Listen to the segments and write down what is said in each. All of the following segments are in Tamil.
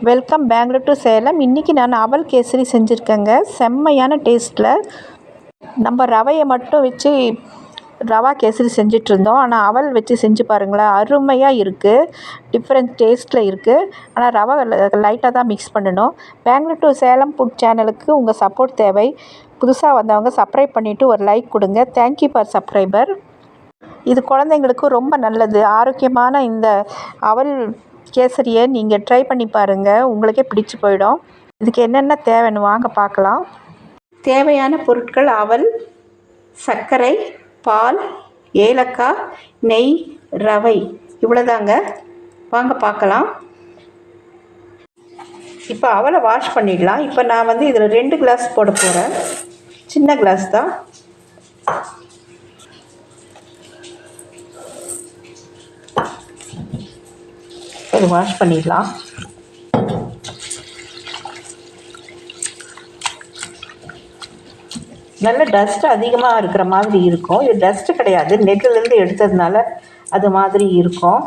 Welcome Bangalore to Salem. இன்றைக்கி நான் அவல் கேசரி செஞ்சுருக்கேங்க. செம்மையான டேஸ்ட்டில் நம்ம ரவையை மட்டும் வச்சு ரவா கேசரி செஞ்சிட்ருந்தோம். ஆனால் அவல் வச்சு செஞ்சு பாருங்களேன் அருமையாக இருக்குது டிஃப்ரெண்ட் டேஸ்ட்டில் இருக்குது ஆனால் ரவை லைட்டாக தான் மிக்ஸ் பண்ணணும். பெங்களூர் டு சேலம் ஃபுட் சேனலுக்கு உங்கள் சப்போர்ட் தேவை. புதுசாக வந்தவங்க சப்ஸ்கிரைப் பண்ணிவிட்டு ஒரு லைக் கொடுங்க. தேங்க்யூ ஃபார் சப்ஸ்கிரைபர் இது குழந்தைங்களுக்கு ரொம்ப நல்லது. ஆரோக்கியமான இந்த அவல் கேசரியை நீங்கள் ட்ரை பண்ணி பாருங்கள் உங்களுக்கே பிடிச்சி போயிடும். இதுக்கு என்னென்ன தேவைன்னு வாங்க பார்க்கலாம். தேவையான பொருட்கள் அவல் சர்க்கரை பால் ஏலக்காய் நெய் ரவை. இவ்வளோதாங்க வாங்க பார்க்கலாம். இப்போ அவலை வாஷ் பண்ணிடலாம். இப்போ நான் வந்து இதில் ரெண்டு கிளாஸ் போட போகிறேன் சின்ன கிளாஸ் தான். அது வாஷ் பண்ணிடலாம். நல்ல டஸ்ட் அதிகமாக இருக்கிற மாதிரி இருக்கும். இது டஸ்ட்டு கிடையாது. நெட்டிலேருந்து எடுத்ததுனால அது மாதிரி இருக்கும்.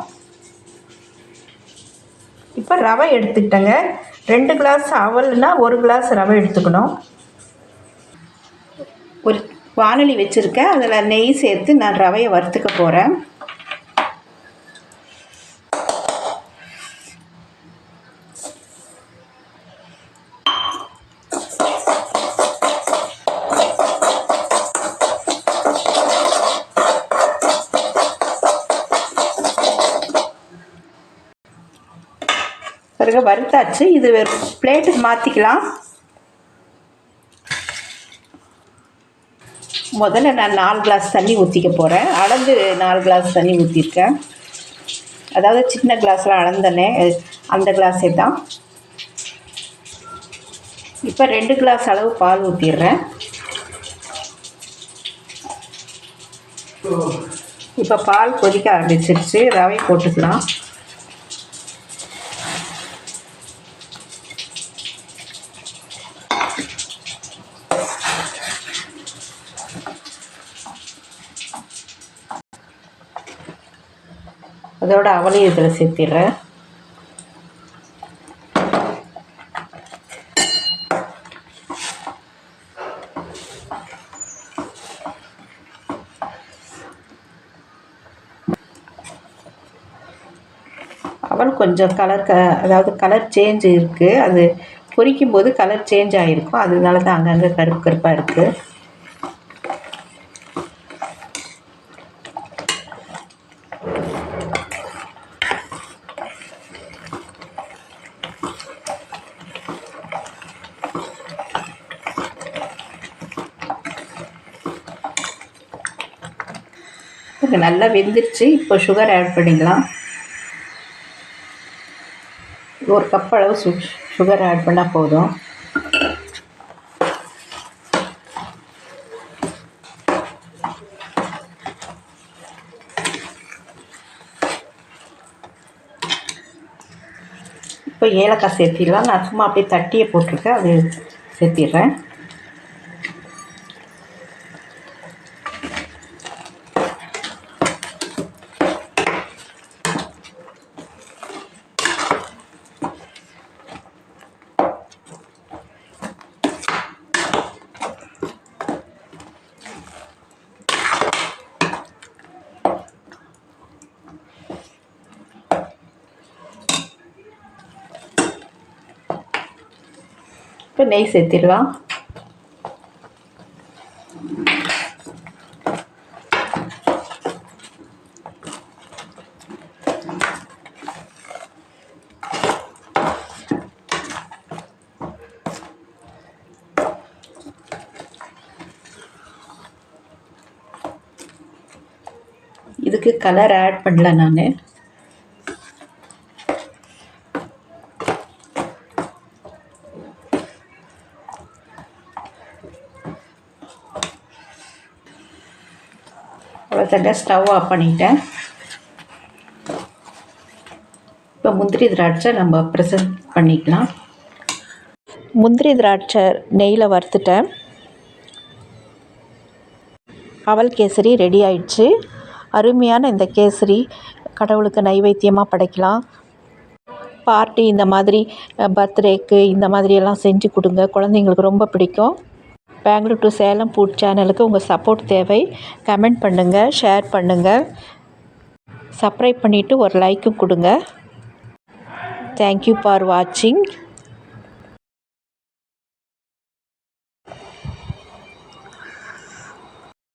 இப்போ ரவை எடுத்துக்கிட்டேங்க. ரெண்டு கிளாஸ் அவல்னா ஒரு கிளாஸ் ரவை எடுத்துக்கணும். ஒரு வானொலி வச்சுருக்கேன். அதில் நெய் சேர்த்து நான் ரவையை வறுத்துக்க போகிறேன் பிறகு வறுத்தாச்சு. இது பிளேட்டுக்கு மாற்றிக்கலாம் முதல்ல நான் நாலு கிளாஸ் தண்ணி ஊற்றிக்க போகிறேன் அளந்து நாலு கிளாஸ் தண்ணி ஊற்றிருக்கேன் அதாவது சின்ன கிளாஸில் அளந்தனே அந்த கிளாஸே தான். இப்போ ரெண்டு கிளாஸ் அளவு பால் ஊற்றிடுறேன் இப்போ பால் கொதிக்க ஆரம்பிச்சிருச்சு. ரவை போட்டுக்கலாம். அதோட அவளையும் இதில் சேர்த்திடுறேன். அவள் கொஞ்சம் கலர் க அதாவது கலர் சேஞ்ச் இருக்குது அது பொரிக்கும் போது கலர் சேஞ்ச் ஆகிருக்கும் அதனால தான் அங்கங்கே கருப்பு கருப்பாக இருக்குது எனக்கு நல்லா வெந்துருச்சு இப்போ சுகர் ஆட் பண்ணிக்கலாம். ஒரு கப் அளவு சு சுகர் ஆட் பண்ணால் போதும். இப்போ ஏலக்காய் சேர்த்திடலாம். நான் சும்மா அப்படியே தட்டியை போட்டிருக்கேன் அது சேர்த்திடுறேன். இப்போ நெய் சேர்த்திடலாம். இதுக்கு கலர் ஆட் பண்ணல நான். அவ்வளோதாங்க ஸ்டவ் ஆஃப் பண்ணிட்டேன். இப்போ முந்திரி திராட்சை நம்ம ப்ரெசன்ட் பண்ணிக்கலாம். முந்திரி திராட்சை நெய்யில் வறுத்துட்டேன். அவல் கேசரி ரெடி ஆயிடுச்சு. அருமையான இந்த கேசரி கடவுளுக்கு நைவேத்தியமாக படைக்கலாம். பார்ட்டி இந்த மாதிரி பர்த்டேக்கு இந்த மாதிரியெல்லாம் செஞ்சு கொடுங்க. குழந்தைங்களுக்கு ரொம்ப பிடிக்கும். பெங்களூர் டு சேலம் ஃபுட் சேனலுக்கு உங்கள் சப்போர்ட் தேவை. கமெண்ட் பண்ணுங்கள் ஷேர் பண்ணுங்கள் சப்ஸ்கிரைப் பண்ணிவிட்டு ஒரு லைக்கும் கொடுங்க. தேங்க்யூ ஃபார் வாட்சிங்